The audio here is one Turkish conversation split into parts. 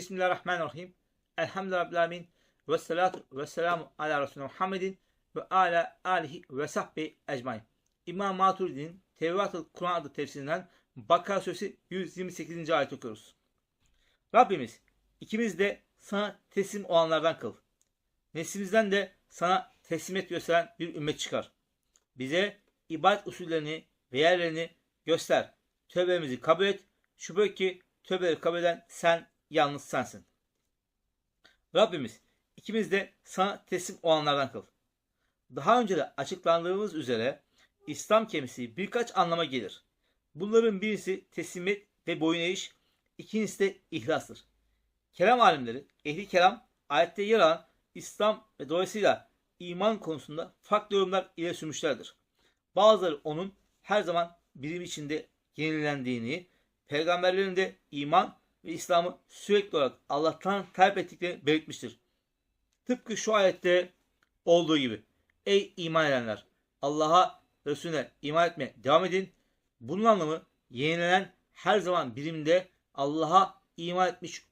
Bismillahirrahmanirrahim. Elhamdülillahi Rabbil Alemin. Ve salatu ve selamu ala Resulü Muhammedin ve ala alihi ve sahbihi ecmain. İmam Maturidi'nin Tevrat'ı Kur'an adı tefsirinden Bakara Suresi 128. ayet okuyoruz. Rabbimiz ikimiz de sana teslim olanlardan kıl. Neslimizden de sana teslimiyet gösteren bir ümmet çıkar. Bize ibadet usullerini ve yerlerini göster. Tövbemizi kabul et. Şüphe ki tövbeleri kabul eden sen yalnız sensin. Rabbimiz ikimiz de sana teslim olanlardan kıl. Daha önce de açıklandığımız üzere İslam kelimesi birkaç anlama gelir. Bunların birisi teslimiyet ve boyun eğiş, ikincisi de ihlastır. Kelam alimleri, ehli kelam, ayette yer alan İslam ve dolayısıyla iman konusunda farklı yorumlar ile sürmüşlerdir. Bazıları onun her zaman birim içinde yenilendiğini, peygamberlerin de iman ve İslam'ı sürekli olarak Allah'tan talep ettiklerini belirtmiştir. Tıpkı şu ayette olduğu gibi. Ey iman edenler! Allah'a, Resulüne iman etmeye devam edin. Bunun anlamı yenilenen her zaman birimde Allah'a iman etmiş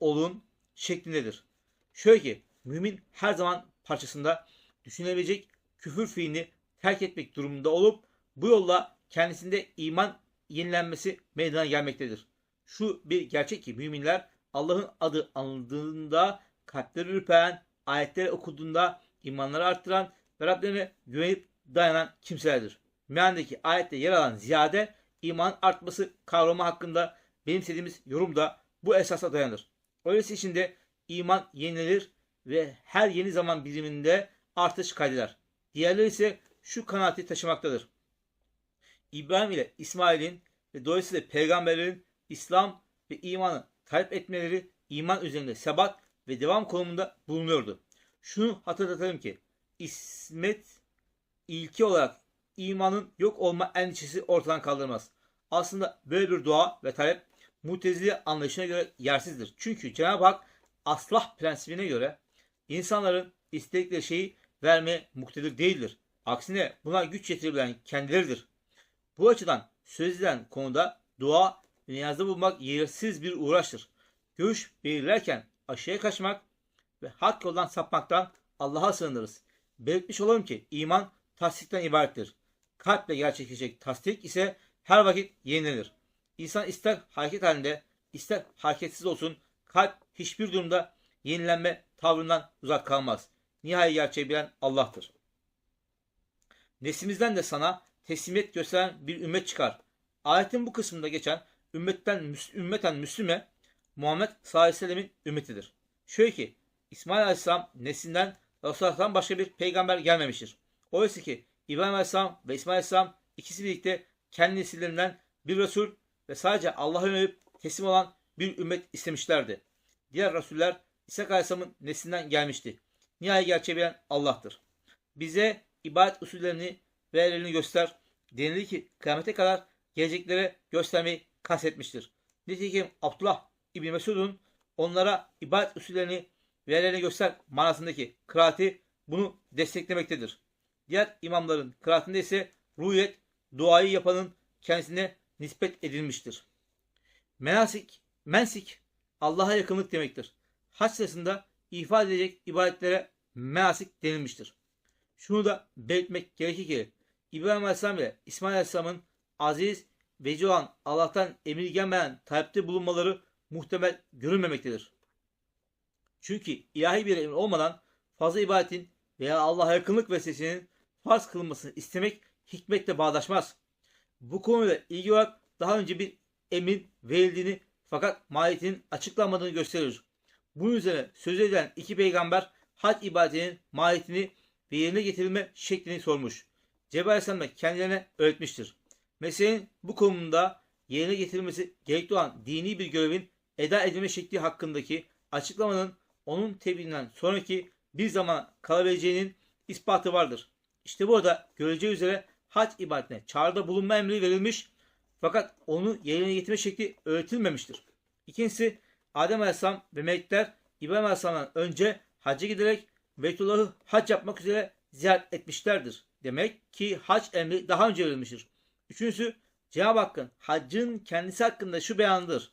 olun şeklindedir. Şöyle ki mümin her zaman parçasında düşünebilecek küfür fiilini terk etmek durumunda olup bu yolla kendisinde iman yenilenmesi meydana gelmektedir. Şu bir gerçek ki müminler Allah'ın adı anıldığında kalpleri ürperen, ayetleri okuduğunda imanları arttıran ve Rablerine güvenip dayanan kimselerdir. Meandaki ayette yer alan ziyade iman artması kavramı hakkında benimsediğimiz yorum da bu esasa dayanır. Öylesi içinde iman yenilir ve her yeni zaman biriminde artış kaydeder. Diğerleri ise şu kanaati taşımaktadır. İbrahim ile İsmail'in ve dolayısıyla peygamberlerin İslam ve imanı talep etmeleri iman üzerinde sebat ve devam konumunda bulunuyordu. Şunu hatırlatalım ki İsmet ilki olarak imanın yok olma endişesi ortadan kaldırmaz. Aslında böyle bir dua ve talep mutezili anlayışına göre yersizdir. Çünkü Cenab-ı Hak aslah prensibine göre insanların istedikleri şeyi vermeye muktedir değildir. Aksine buna güç yetirebilen kendileridir. Bu açıdan söz edilen konuda dua niyazda bulmak yersiz bir uğraştır. Görüş belirlerken aşağıya kaçmak ve hak yoldan sapmaktan Allah'a sığınırız. Belirtmiş olalım ki iman tasdikten ibarettir. Kalple gerçekleşecek tasdik ise her vakit yenilenir. İnsan ister hareket halinde ister hareketsiz olsun kalp hiçbir durumda yenilenme tavrından uzak kalmaz. Nihai gerçeği bilen Allah'tır. Neslimizden de sana teslimiyet gösteren bir ümmet çıkar. Ayetin bu kısmında geçen ümmetten ümmeten Müslüme Muhammed sallallahu aleyhi ve sellemin ümmetidir. Şöyle ki İsmail aleyhisselam neslinden Resulullah'tan başka bir peygamber gelmemiştir. Oysa ki İbrahim aleyhisselam ve İsmail aleyhisselam ikisi birlikte kendi nesillerinden bir Resul ve sadece Allah'a yönelip teslim olan bir ümmet istemişlerdi. Diğer Resuller İsa aleyhisselamın neslinden gelmişti. Nihai gerçeği bilen Allah'tır. Bize ibadet usullerini ve yerlerini göster. Denildi ki kıyamete kadar geleceklere göstermeyi kastetmiştir. Nitekim Abdullah İbni Mesud'un onlara ibadet usullerini ve yerlerini göster manasındaki kıraati bunu desteklemektedir. Diğer imamların kıraatinde ise ruhiyet duayı yapanın kendisine nispet edilmiştir. Menasik, mensik Allah'a yakınlık demektir. Haç sırasında ifade edecek ibadetlere menasik denilmiştir. Şunu da belirtmek gerekir ki İbrahim Aleyhisselam ile İsmail Aleyhisselam'ın aziz veci olan Allah'tan emir gelmeyen talepte bulunmaları muhtemel görülmemektedir. Çünkü ilahi bir emir olmadan fazla ibadetin veya Allah'a yakınlık vesilesinin farz kılınmasını istemek hikmetle bağdaşmaz. Bu konuyla ilgili olarak daha önce bir emir verildiğini fakat mahiyetinin açıklanmadığını gösteriyor. Bunun üzerine söz edilen iki peygamber hac ibadetinin mahiyetini ve yerine getirilme şeklini sormuş. Cebrail Aleyhisselam da kendilerine öğretmiştir. Meselenin bu konumunda yerine getirilmesi gerekli olan dini bir görevin eda edilme şekli hakkındaki açıklamanın onun tebliğinden sonraki bir zaman kalabileceğinin ispatı vardır. İşte burada göreceği üzere hac ibadetine çağrıda bulunma emri verilmiş fakat onu yerine getirme şekli öğretilmemiştir. İkincisi Adem Aleyhisselam ve melekler İbrahim Aleyhisselam'dan önce hacca giderek Beytullah'ı hac yapmak üzere ziyaret etmişlerdir. Demek ki hac emri daha önce verilmiştir. Üçüncüsü Cenab-ı Hakk'ın haccın kendisi hakkında şu beyanıdır.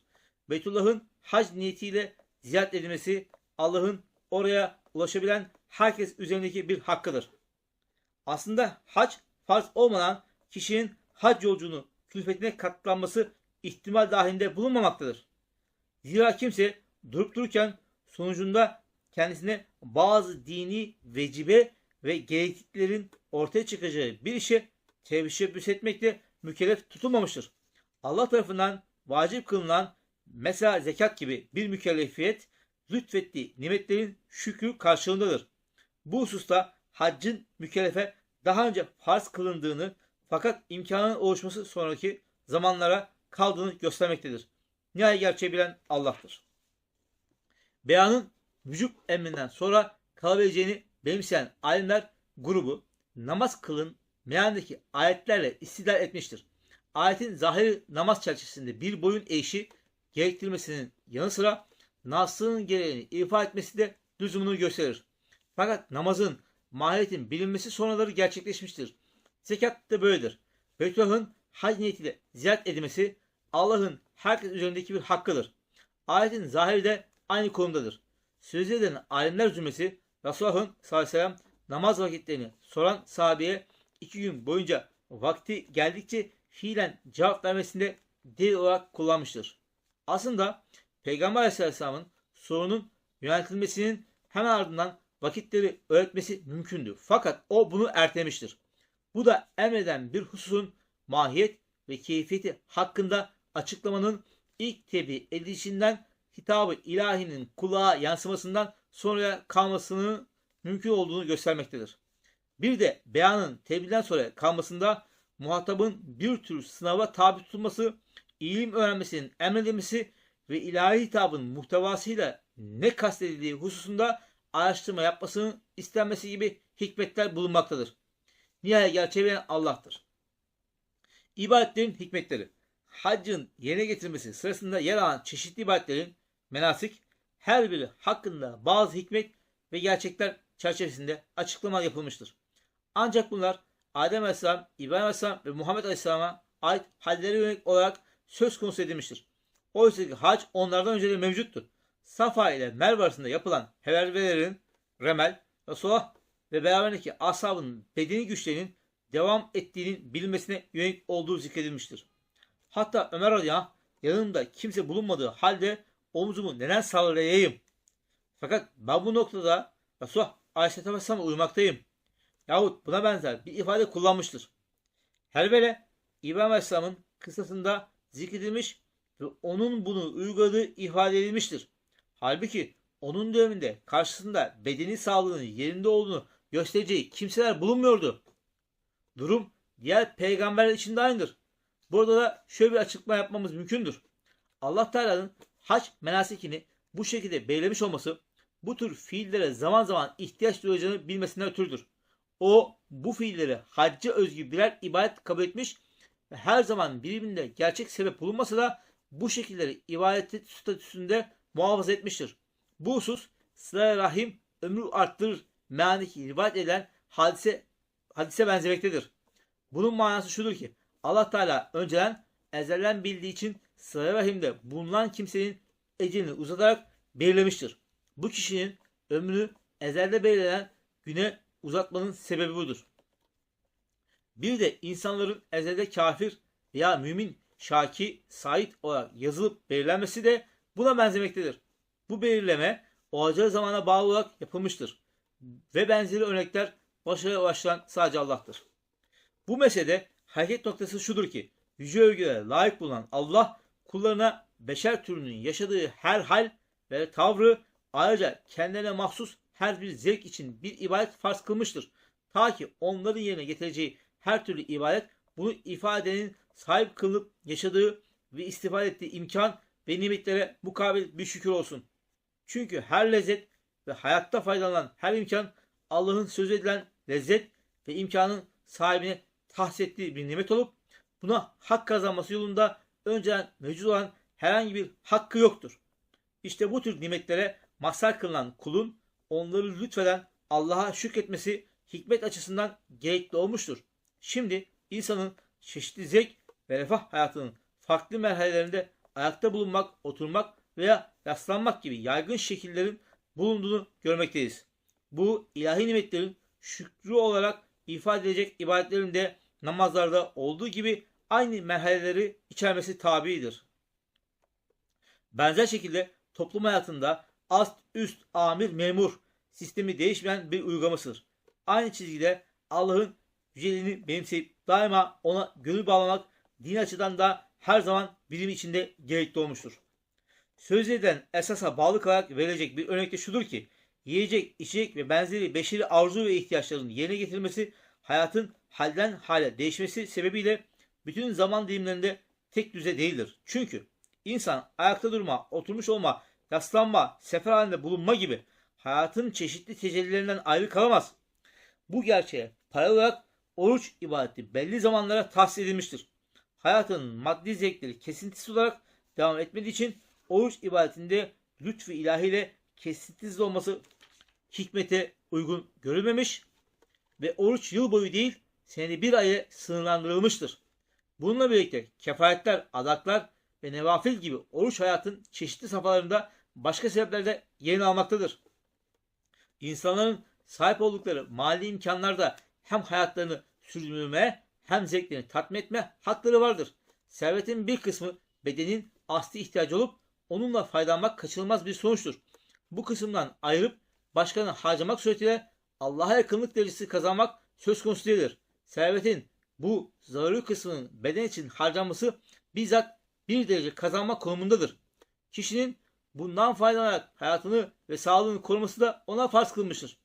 Beytullah'ın hac niyetiyle ziyaret edilmesi Allah'ın oraya ulaşabilen herkes üzerindeki bir hakkıdır. Aslında hac farz olmadan kişinin hac yolculuğunu külfetine katlanması ihtimal dahilinde bulunmamaktadır. Zira kimse durup dururken sonucunda kendisine bazı dini vecibe ve gerekliliklerin ortaya çıkacağı bir işe teşebbüs etmekle mükellef tutulmamıştır. Allah tarafından vacip kılınan mesela zekat gibi bir mükellefiyet lütfettiği nimetlerin şükrü karşılığındadır. Bu hususta haccın mükellefe daha önce farz kılındığını fakat imkanın oluşması sonraki zamanlara kaldığını göstermektedir. Nihayet gerçeği bilen Allah'tır. Beyanın vücub emrinden sonra kalabileceğini benimseyen alimler grubu namaz kılın mealindeki ayetlerle istidlal etmiştir. Ayetin zahiri namaz çerçevesinde bir boyun eğişi gerektirmesinin yanı sıra nasının gereğini ifa etmesi de lüzumunu gösterir. Fakat namazın mahiyetin bilinmesi sonraları gerçekleşmiştir. Zekat da böyledir. Beytullah'ın hac niyetiyle ziyaret edilmesi Allah'ın herkes üzerindeki bir hakkıdır. Ayetin zahiri de aynı konumdadır. Sözü eden alimler cümlesi Resulullah'ın sallallahu aleyhi ve sellem namaz vakitlerini soran sahabeye iki gün boyunca vakti geldikçe fiilen cevap vermesinde delil olarak kullanmıştır. Aslında Peygamber aleyhisselamın sorunun yöneltilmesinin hemen ardından vakitleri öğretmesi mümkündü. Fakat o bunu ertelemiştir. Bu da emreden bir hususun mahiyet ve keyfiyeti hakkında açıklamanın ilk tebliğ edilişinden hitabı ilahinin kulağa yansımasından sonraya kalmasının mümkün olduğunu göstermektedir. Bir de beyanın tebliğden sonra kalmasında muhatabın bir tür sınava tabi tutulması, ilim öğrenmesinin emredilmesi ve ilahi hitabın muhtevasıyla ne kastedildiği hususunda araştırma yapmasının istenmesi gibi hikmetler bulunmaktadır. Nihayet gerçeği Allah'tır. İbadetlerin hikmetleri Haccın yerine getirilmesi sırasında yer alan çeşitli ibadetlerin menasik her biri hakkında bazı hikmet ve gerçekler çerçevesinde açıklama yapılmıştır. Ancak bunlar Adem Aleyhisselam, İbrahim Aleyhisselam ve Muhammed Aleyhisselam'a ait hallere yönelik olarak söz konusu edilmiştir. Oysa ki hac onlardan önce de mevcuttu. Safa ile Merve arasında yapılan hevelvelerin Remel, Resulullah ve beraberindeki ashabın bedeni güçlerinin devam ettiğinin bilinmesine yönelik olduğu zikredilmiştir. Hatta Ömer anh, yanımda kimse bulunmadığı halde omzumu neden sallayayım? Fakat ben bu noktada Resulullah Aleyhisselatü Vesselam'a uymaktayım. Yahut buna benzer bir ifade kullanmıştır. Helvele İbrahim Aleyhisselam'ın kıssasında zikredilmiş ve onun bunu uyguladığı ifade edilmiştir. Halbuki onun döneminde karşısında bedeni sağlığının yerinde olduğunu göstereceği kimseler bulunmuyordu. Durum diğer peygamberler için de aynıdır. Burada da şöyle bir açıklama yapmamız mümkündür. Allah Teala'nın hac menasikini bu şekilde belirlemiş olması bu tür fiillere zaman zaman ihtiyaç duyacağını bilmesinden ötürüdür. O bu fiilleri hacca özgü birer ibadet kabul etmiş ve her zaman birbirinde gerçek sebep bulunmasa da bu şekilleri ibadet statüsünde muhafaza etmiştir. Bu husus sıra rahim ömrü arttırır mealindeki rivayet edilen hadise hadise benzemektedir. Bunun manası şudur ki Allah Teala önceden ezelden bildiği için sıra rahimde bulunan kimsenin ecelini uzatarak belirlemiştir. Bu kişinin ömrünü ezelde belirlenen güne uzatmanın sebebi budur. Bir de insanların ezelde kafir veya mümin, şaki, sait olarak yazılıp belirlenmesi de buna benzemektedir. Bu belirleme olacağı zamana bağlı olarak yapılmıştır. Ve benzeri örnekler başarıya ulaştıran sadece Allah'tır. Bu meselede hareket noktası şudur ki yüce övgülere layık bulunan Allah kullarına beşer türünün yaşadığı her hal ve tavrı ayrıca kendilerine mahsus her bir zevk için bir ibadet farz kılmıştır. Ta ki onların yerine getireceği her türlü ibadet bunu ifadenin sahip kılıp yaşadığı ve istifade ettiği imkan ve nimetlere mukabil bir şükür olsun. Çünkü her lezzet ve hayatta faydalanan her imkan Allah'ın söz edilen lezzet ve imkanın sahibine tahsis bir nimet olup buna hak kazanması yolunda önceden mevcut olan herhangi bir hakkı yoktur. İşte bu tür nimetlere mazhar kılınan kulun onları lütfeden Allah'a şükretmesi hikmet açısından gerekli olmuştur. Şimdi insanın çeşitli zevk ve refah hayatının farklı merhalelerinde ayakta bulunmak, oturmak veya yaslanmak gibi yaygın şekillerin bulunduğunu görmekteyiz. Bu ilahi nimetlerin şükrü olarak ifade edilecek ibadetlerin de namazlarda olduğu gibi aynı merhaleleri içermesi tabidir. Benzer şekilde toplum hayatında ast, üst, amir, memur sistemi değişmeyen bir uygulamasıdır. Aynı çizgide Allah'ın yüceliğini benimseyip daima ona gönül bağlamak din açıdan da her zaman bilim içinde gerekli olmuştur. Sözlerden esasa bağlı kalarak verilecek bir örnek de şudur ki yiyecek, içecek ve benzeri beşeri arzu ve ihtiyaçların yerine getirilmesi hayatın halden hale değişmesi sebebiyle bütün zaman dilimlerinde tek düze değildir. Çünkü insan ayakta durma, oturmuş olma, yaslanma, sefer halinde bulunma gibi hayatın çeşitli tecellilerinden ayrı kalamaz. Bu gerçeğe paralel olarak oruç ibadeti belli zamanlara tahsis edilmiştir. Hayatın maddi zevkleri kesintisiz olarak devam etmediği için oruç ibadetinde lütfu ilahiyle kesintisiz olması hikmete uygun görülmemiş ve oruç yıl boyu değil senede bir aya sınırlandırılmıştır. Bununla birlikte kefaretler, adaklar ve nevafil gibi oruç hayatın çeşitli safhalarında başka sebeplerde yerini almaktadır. İnsanların sahip oldukları mali imkanlarda hem hayatlarını sürdürmeye hem zevklerini tatmin etme hakları vardır. Servetin bir kısmı bedenin asli ihtiyacı olup onunla faydalanmak kaçınılmaz bir sonuçtur. Bu kısımdan ayırıp başkanı harcamak suretiyle Allah'a yakınlık derecesi kazanmak söz konusu değildir. Servetin bu zaruri kısmının beden için harcanması bizzat bir derece kazanmak konumundadır. Kişinin bundan faydalanarak hayatını ve sağlığını koruması da ona farz kılmıştır.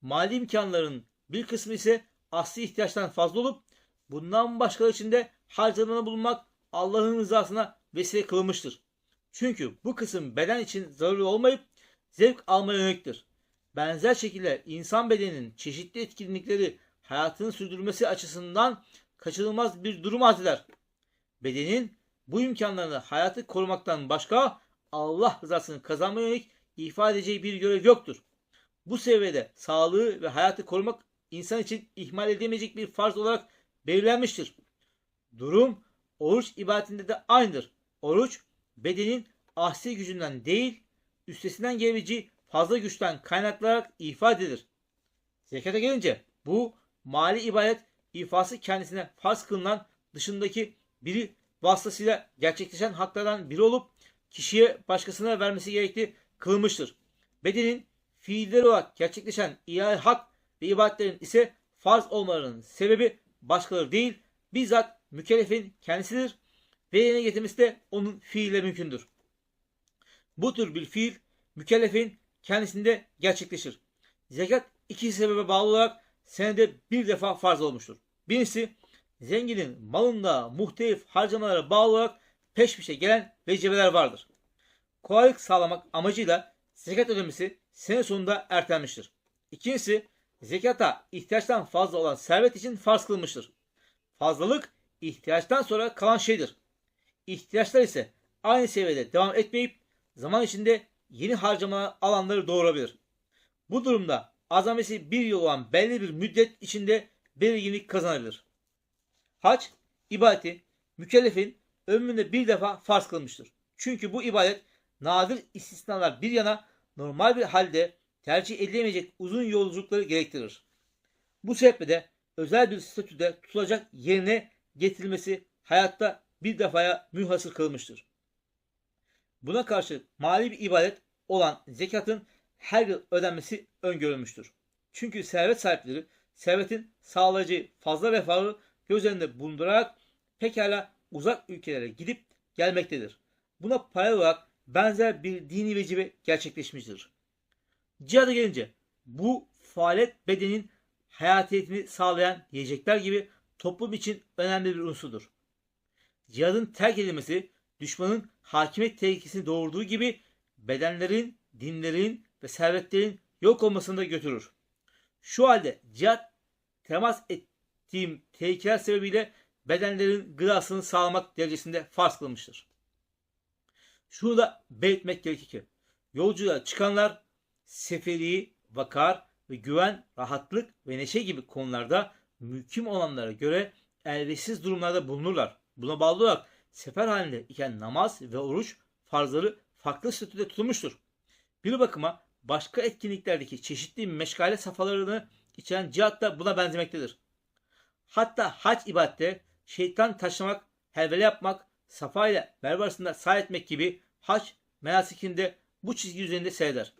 Mali imkanların bir kısmı ise asli ihtiyaçtan fazla olup bundan başkaları için de harcamada bulunmak Allah'ın rızasına vesile kılınmıştır. Çünkü bu kısım beden için zaruri olmayıp zevk almaya yöneliktir. Benzer şekilde insan bedeninin çeşitli etkinlikleri hayatını sürdürmesi açısından kaçınılmaz bir durum arz eder. Bedenin bu imkanlarını hayatı korumaktan başka Allah rızasını kazanmaya yönelik ifade edeceği bir görev yoktur. Bu seviyede sağlığı ve hayatı korumak insan için ihmal edemeyecek bir farz olarak belirlenmiştir. Durum oruç ibadetinde de aynıdır. Oruç bedenin ahsi gücünden değil, üstesinden gelebileceği fazla güçten kaynaklanarak ifade edilir. Zekata gelince bu mali ibadet ifası kendisine farz kılınan dışındaki biri vasıtasıyla gerçekleşen haklardan biri olup kişiye başkasına vermesi gerektiği kılınmıştır. Bedenin fiilleri olarak gerçekleşen ilahi hak ve ibadetlerin ise farz olmalarının sebebi başkaları değil, bizzat mükellefin kendisidir ve yerine getirmesi de onun fiille mümkündür. Bu tür bir fiil mükellefin kendisinde gerçekleşir. Zekat iki sebebe bağlı olarak senede bir defa farz olmuştur. Birincisi zenginin malında muhtelif harcamalara bağlı olarak peş peşe gelen vecibeler vardır. Kolaylık sağlamak amacıyla zekat ödemesi sene sonunda ertelenmiştir. İkincisi zekata ihtiyaçtan fazla olan servet için farz kılmıştır. Fazlalık ihtiyaçtan sonra kalan şeydir. İhtiyaçlar ise aynı seviyede devam etmeyip zaman içinde yeni harcama alanları doğurabilir. Bu durumda azamesi bir yıl olan belli bir müddet içinde belirginlik kazanabilir. Hac, ibadeti mükellefin ömründe bir defa farz kılmıştır. Çünkü bu ibadet nadir istisnalar bir yana normal bir halde tercih edilemeyecek uzun yolculukları gerektirir. Bu sebeple de özel bir statüde tutulacak yerine getirilmesi hayatta bir defaya mühasır kılmıştır. Buna karşı mali bir ibadet olan zekatın her yıl ödenmesi öngörülmüştür. Çünkü servet sahipleri servetin sağlayacağı fazla refahı göz önünde bulundurarak pekala uzak ülkelere gidip gelmektedir. Buna paralel olarak benzer bir dini vecibe gerçekleşmiştir. Cihada gelince bu faaliyet bedenin hayatiyetini sağlayan yiyecekler gibi toplum için önemli bir unsurdur. Cihadın terk edilmesi düşmanın hakimiyet tehlikesini doğurduğu gibi bedenlerin, dinlerin ve servetlerin yok olmasını da götürür. Şu halde cihat temas ettiğim tehlikeler sebebiyle bedenlerin gıdasını sağlamak derecesinde farz kılmıştır. Şunu da belirtmek gerekir ki yolculuğa çıkanlar seferi, vakar ve güven, rahatlık ve neşe gibi konularda mümkün olanlara göre elverişsiz durumlarda bulunurlar. Buna bağlı olarak sefer halinde iken namaz ve oruç farzları farklı statüde tutulmuştur. Bir bakıma başka etkinliklerdeki çeşitli meşgale safhalarını içeren cihat da buna benzemektedir. Hatta hac ibadette şeytan taşlamak, helvele yapmak, safa ile merve arasında sağ etmek gibi hac menasikinde bu çizgi üzerinde seyreder.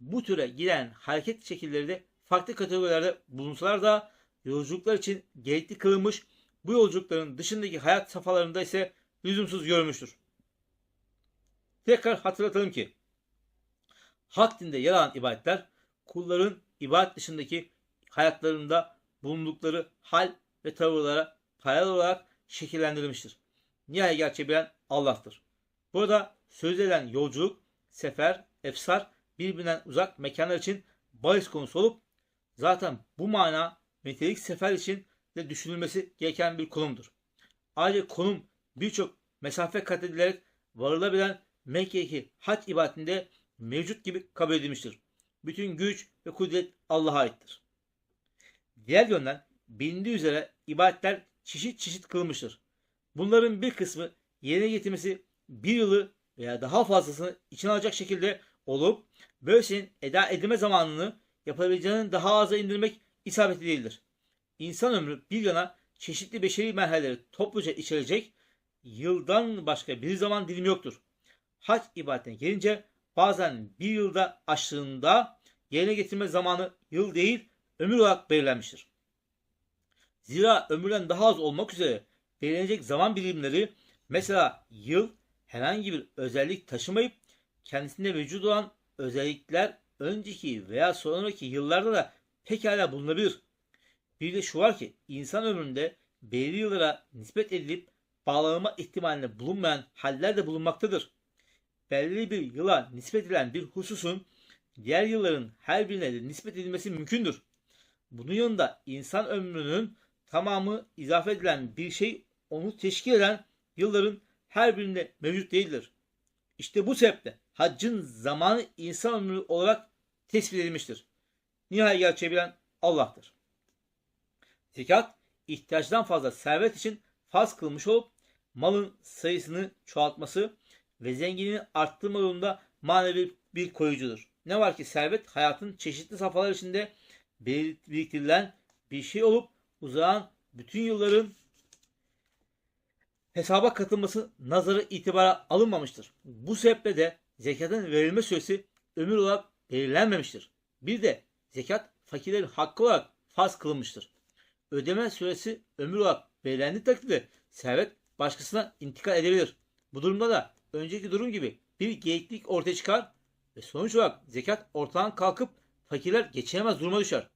Bu türe giren hareket şekilleri de farklı kategorilerde bulunsalar da yolculuklar için gerekli kılınmış bu yolculukların dışındaki hayat safhalarında ise lüzumsuz görülmüştür. Tekrar hatırlatalım ki hak dinde yer alan ibadetler kulların ibadet dışındaki hayatlarında bulundukları hal ve tavırlara paralel olarak şekillendirilmiştir. Nihayet gerçeği bilen Allah'tır. Burada söz edilen yolculuk, sefer, efsar birbirinden uzak mekanlar için bahis konusu olup zaten bu mana metelik sefer için de düşünülmesi gereken bir konumdur. Ayrıca konum birçok mesafe kat edilerek varılabilen Mekke'deki hac ibadetinde mevcut gibi kabul edilmiştir. Bütün güç ve kudret Allah'a aittir. Diğer yönden bilindiği üzere ibadetler çeşit çeşit kılınmıştır. Bunların bir kısmı yerine getirmesi bir yılı veya daha fazlasını içine alacak şekilde olup böylesinin eda edilme zamanını yapabileceğinin daha aza indirmek isabetli değildir. İnsan ömrü bir yana çeşitli beşeri merhaleleri topluca içerecek yıldan başka bir zaman dilimi yoktur. Hac ibadetine gelince bazen bir yılda aştığında yerine getirme zamanı yıl değil ömür olarak belirlenmiştir. Zira ömürden daha az olmak üzere belirlenecek zaman birimleri mesela yıl herhangi bir özellik taşımayıp kendisinde mevcut olan özellikler önceki veya sonraki yıllarda da pekala bulunabilir. Bir de şu var ki insan ömründe belirli yıllara nispet edilip bağlanma ihtimalinde bulunmayan haller de bulunmaktadır. Belirli bir yıla nispet edilen bir hususun diğer yılların her birine de nispet edilmesi mümkündür. Bunun yanında insan ömrünün tamamı izafe edilen bir şey onu teşkil eden yılların her birinde mevcut değildir. İşte bu sebeple haccın zamanı insan ömrü olarak tespit edilmiştir. Nihayet gerçeği bilen Allah'tır. Zekat ihtiyaçtan fazla servet için farz kılmış olup malın sayısını çoğaltması ve zenginliğini arttırma yolunda manevi bir koyucudur. Ne var ki servet hayatın çeşitli safhalar içinde biriktirilen bir şey olup uzağın bütün yılların hesaba katılması nazarı itibara alınmamıştır. Bu sebeple de zekatın verilme süresi ömür olarak belirlenmemiştir. Bir de zekat fakirlerin hakkı olarak farz kılınmıştır. Ödeme süresi ömür olarak belirlendiği takdirde servet başkasına intikal edebilir. Bu durumda da önceki durum gibi bir geyiklik ortaya çıkar ve sonuç olarak zekat ortadan kalkıp fakirler geçinemez duruma düşer.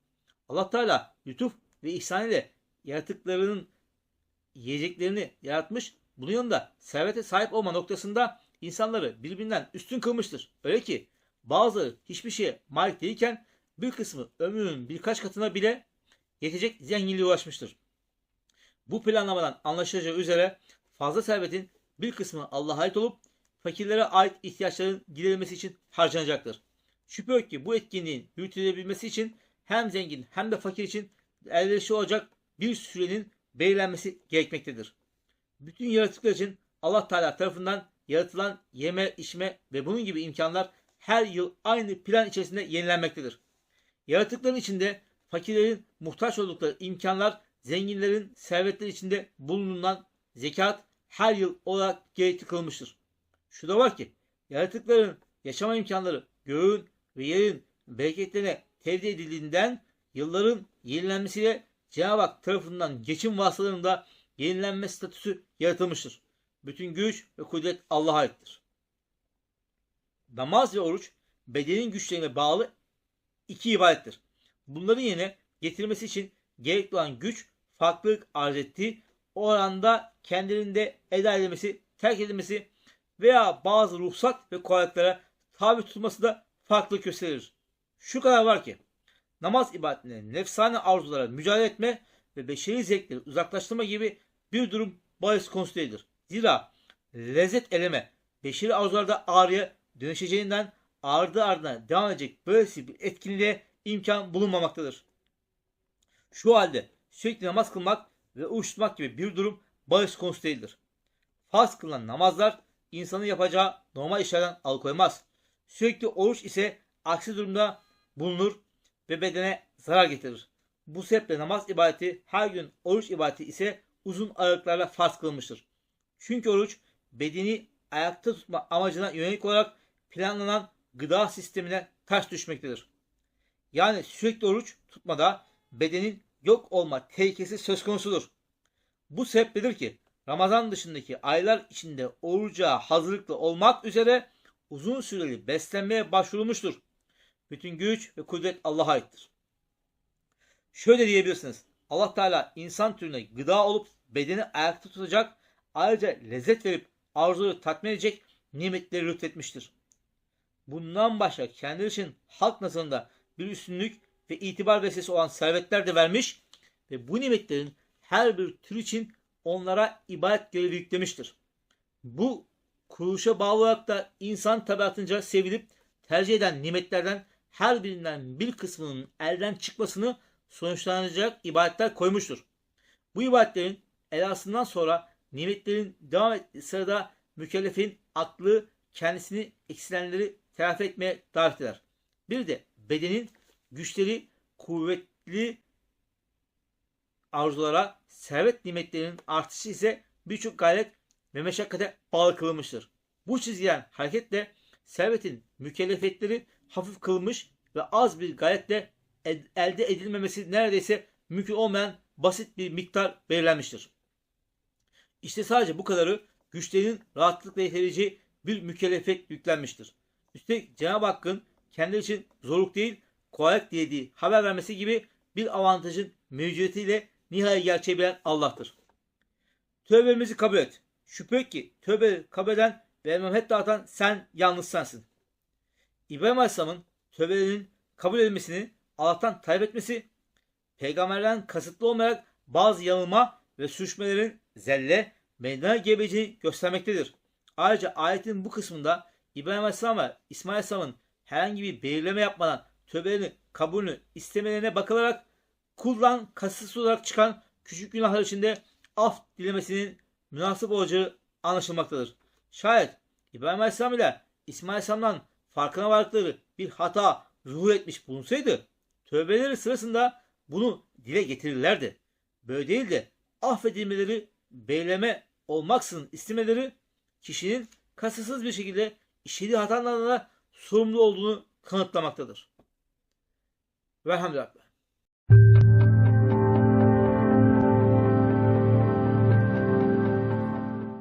Allah Teala lütuf ve ihsan ile yaratıklarının yiyeceklerini yaratmış. Bunun yanında servete sahip olma noktasında insanları birbirinden üstün kılmıştır. Öyle ki bazıları hiçbir şeye malik değilken bir kısmı ömrünün birkaç katına bile yetecek zenginliğe ulaşmıştır. Bu planlamadan anlaşılacağı üzere fazla servetin bir kısmı Allah'a ait olup fakirlere ait ihtiyaçların giderilmesi için harcanacaktır. Şüphe yok ki bu etkinliğin yürütülebilmesi için hem zengin hem de fakir için elverişli olacak bir sürenin belirlenmesi gerekmektedir. Bütün yaratıklar için Allah Teala tarafından yaratılan yeme, içme ve bunun gibi imkanlar her yıl aynı plan içerisinde yenilenmektedir. Yaratıkların içinde fakirlerin muhtaç oldukları imkanlar zenginlerin servetleri içinde bulunan zekat her yıl olarak gerekli kılmıştır. Şu da var ki yaratıkların yaşama imkanları göğün ve yerin bereketlerine tevdi edildiğinden yılların yenilenmesiyle Cenab-ı Hak tarafından geçim vasıtalarında yenilenme statüsü yaratılmıştır. Bütün güç ve kudret Allah'a aittir. Namaz ve oruç bedenin güçlerine bağlı iki ibadettir. Bunların yerine getirmesi için gerekli olan güç farklılık arz ettiği o oranda kendilerinde eda edilmesi, terk edilmesi veya bazı ruhsat ve kolaylıklara tabi tutulması da farklılık gösterir. Şu kadar var ki namaz ibadetine, nefsane arzulara mücadele etme ve beşeri zevkleri uzaklaştırma gibi bir durum bahis konusu değildir. Zira lezzet eleme beşeri arzularda ağrıya dönüşeceğinden ardı ardına devam edecek böylesi bir etkinliğe imkan bulunmamaktadır. Şu halde sürekli namaz kılmak ve oruç gibi bir durum bahis konusu değildir. Farz kılınan namazlar insanın yapacağı normal işlerden alıkoymaz. Sürekli oruç ise aksi durumda bulunur ve bedene zarar getirir. Bu sebeple namaz ibadeti her gün oruç ibadeti ise uzun aralıklarla farz kılınmıştır. Çünkü oruç bedeni ayakta tutma amacına yönelik olarak planlanan gıda sistemine ters düşmektedir. Yani sürekli oruç tutmada bedenin yok olma tehlikesi söz konusudur. Bu sebepledir ki Ramazan dışındaki aylar içinde oruca hazırlıklı olmak üzere uzun süreli beslenmeye başvurulmuştur. Bütün güç ve kudret Allah'a aittir. Şöyle diyebilirsiniz. Allah Teala insan türüne gıda olup bedeni ayakta tutacak, ayrıca lezzet verip arzuyu tatmin edecek nimetleri lütfetmiştir. Bundan başka kendi için halk nazarında bir üstünlük ve itibar vesilesi olan servetler de vermiş ve bu nimetlerin her bir tür için onlara ibadet görevi yüklemiştir. Bu kuruluşa bağlı olarak da insan tabiatınca sevilip tercih eden nimetlerden her birinden bir kısmının elden çıkmasını sonuçlanacak ibadetler koymuştur. Bu ibadetlerin elasından sonra nimetlerin devam ettiği sırada mükellefin aklı kendisini eksilenleri telafi etmeye davet eder. Bir de bedenin güçleri kuvvetli arzulara, servet nimetlerinin artışı ise birçok gayret ve meşakkate bağlı kılınmıştır. Bu çizgiden hareketle servetin mükellefiyetleri hafif kılmış ve az bir gayretle elde edilmemesi neredeyse mümkün olmayan basit bir miktar belirlenmiştir. İşte sadece bu kadarı güçlerin rahatlıkla yetebileceği bir mükellefiyet yüklenmiştir. Üstelik Cenab-ı Hakk'ın kendi için zorluk değil, kolaylık dilediği haber vermesi gibi bir avantajın mevcudiyetiyle nihayet gerçeği bilen Allah'tır. Tövbemizi kabul et. Şüphe ki tövbe kabul eden ve merhamet dağıtan sen yalnız sensin. İbrahim Aleyhisselam'ın tövbelerinin kabul edilmesini Allah'tan talep etmesi, peygamberden kasıtlı olmayarak bazı yanılma ve sürüşmelerin zelle meydana gelebileceğini göstermektedir. Ayrıca ayetin bu kısmında İbrahim Aleyhisselam ve İsmail Aleyhisselam'ın herhangi bir belirleme yapmadan tövbelerini kabulünü istemelerine bakılarak kuldan kasıtsız olarak çıkan küçük günahlar içinde af dilemesinin münasip olacağı anlaşılmaktadır. Şayet İbrahim Aleyhisselam ile İsmail Aleyhisselam'dan farkına vardıkları bir hata zuhur etmiş bulunsaydı tövbeleri sırasında bunu dile getirirlerdi. Böyle değil de affedilmeleri beyleme olmaksızın istemeleri kişinin kasıtsız bir şekilde işlediği hatalarına sorumlu olduğunu kanıtlamaktadır. Velhamdülillah.